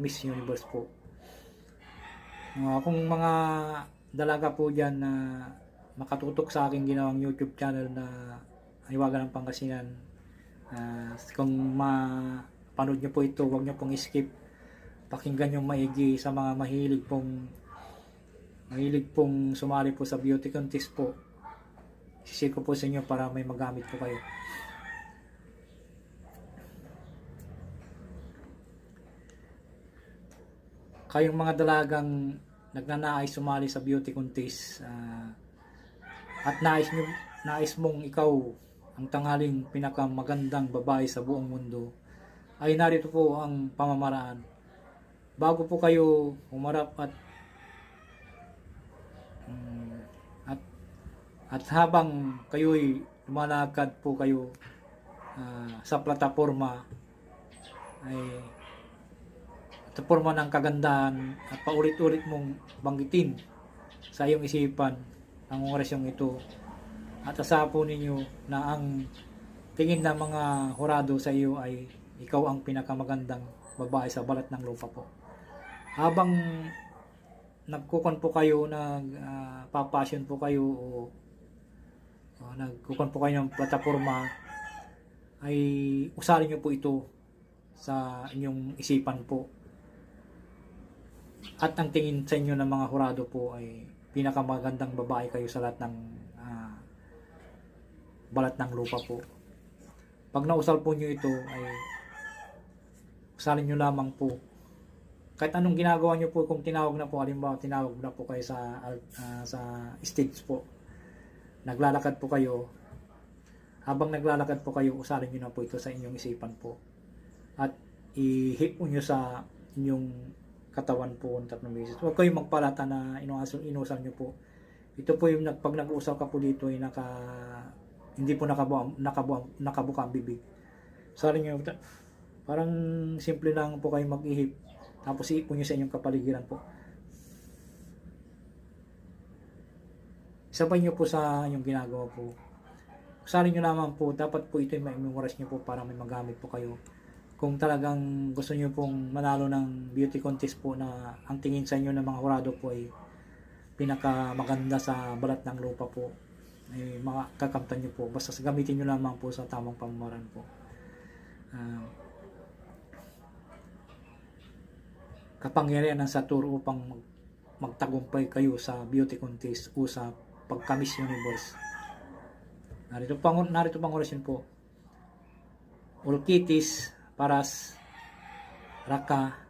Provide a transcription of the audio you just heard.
Miss Universe po. Uh, kung mga dalaga po dyan na makatutok sa aking ginawang YouTube channel na Hiwaga ng Pangasinan, uh, kung mapanood nyo po ito, huwag nyo pong skip. Pakinggan yung maigi sa mga mahilig pong mahilig pong sumali po sa beauty contest po. Sisir ko po sa inyo para may magamit po kayo. Kayong mga dalagang nagnanais sumali sa beauty contest ah, at nais nyo, nais mong ikaw ang tanghaling pinakamagandang babae sa buong mundo ay narito po ang pamamaraan. Bago po kayo umarap at mm, at at habang kayo'y lumalakad po kayo ah, sa plataforma ay sa forma ng kagandahan at paulit-ulit mong banggitin sa iyong isipan ang orasyong ito. At asahan po ninyo na ang tingin ng mga hurado sa iyo ay ikaw ang pinakamagandang babae sa balat ng lupa po. Habang nagkukon po kayo nag ah, papasyon po kayo o, o nagkukon po kayo ng plataforma ay usalin nyo po ito sa inyong isipan po at ang tingin sa inyo ng mga hurado po ay pinakamagandang babae kayo sa lahat ng ah, balat ng lupa po. Pag nausal po nyo ito ay usalin nyo lamang po. Kahit anong ginagawa nyo po kung tinawag na po, halimbawa tinawag na po kayo sa ah, sa stage po. Naglalakad po kayo. Habang naglalakad po kayo, usalin nyo na po ito sa inyong isipan po. At i-hip po nyo sa inyong katawan po ng tatlong beses. Huwag kayong magpalata na inuusal, inusal nyo po. Ito po yung pag nag-uusal ka po dito ay naka hindi po nakabuka, nakabuka, nakabuka ang bibig. Sorry nyo, parang simple lang po kayo mag-ihip. Tapos iipon nyo sa inyong kapaligiran po. Sabay nyo po sa inyong ginagawa po. Usalin nyo lamang po, dapat po ito yung ma-memorize nyo po para may magamit po kayo kung talagang gusto niyo pong manalo ng beauty contest po na ang tingin sa inyo ng mga hurado po ay pinakamaganda sa balat ng lupa po ay makakamtan niyo po. Basta gamitin niyo lamang po sa tamang pamamaraan po. Ah, kapangyarihan ng Satur upang mag, magtagumpay kayo sa beauty contest o sa pagka-Miss Universe. Narito pang narito pang orasyon po. Ulkitis Paras, Raka,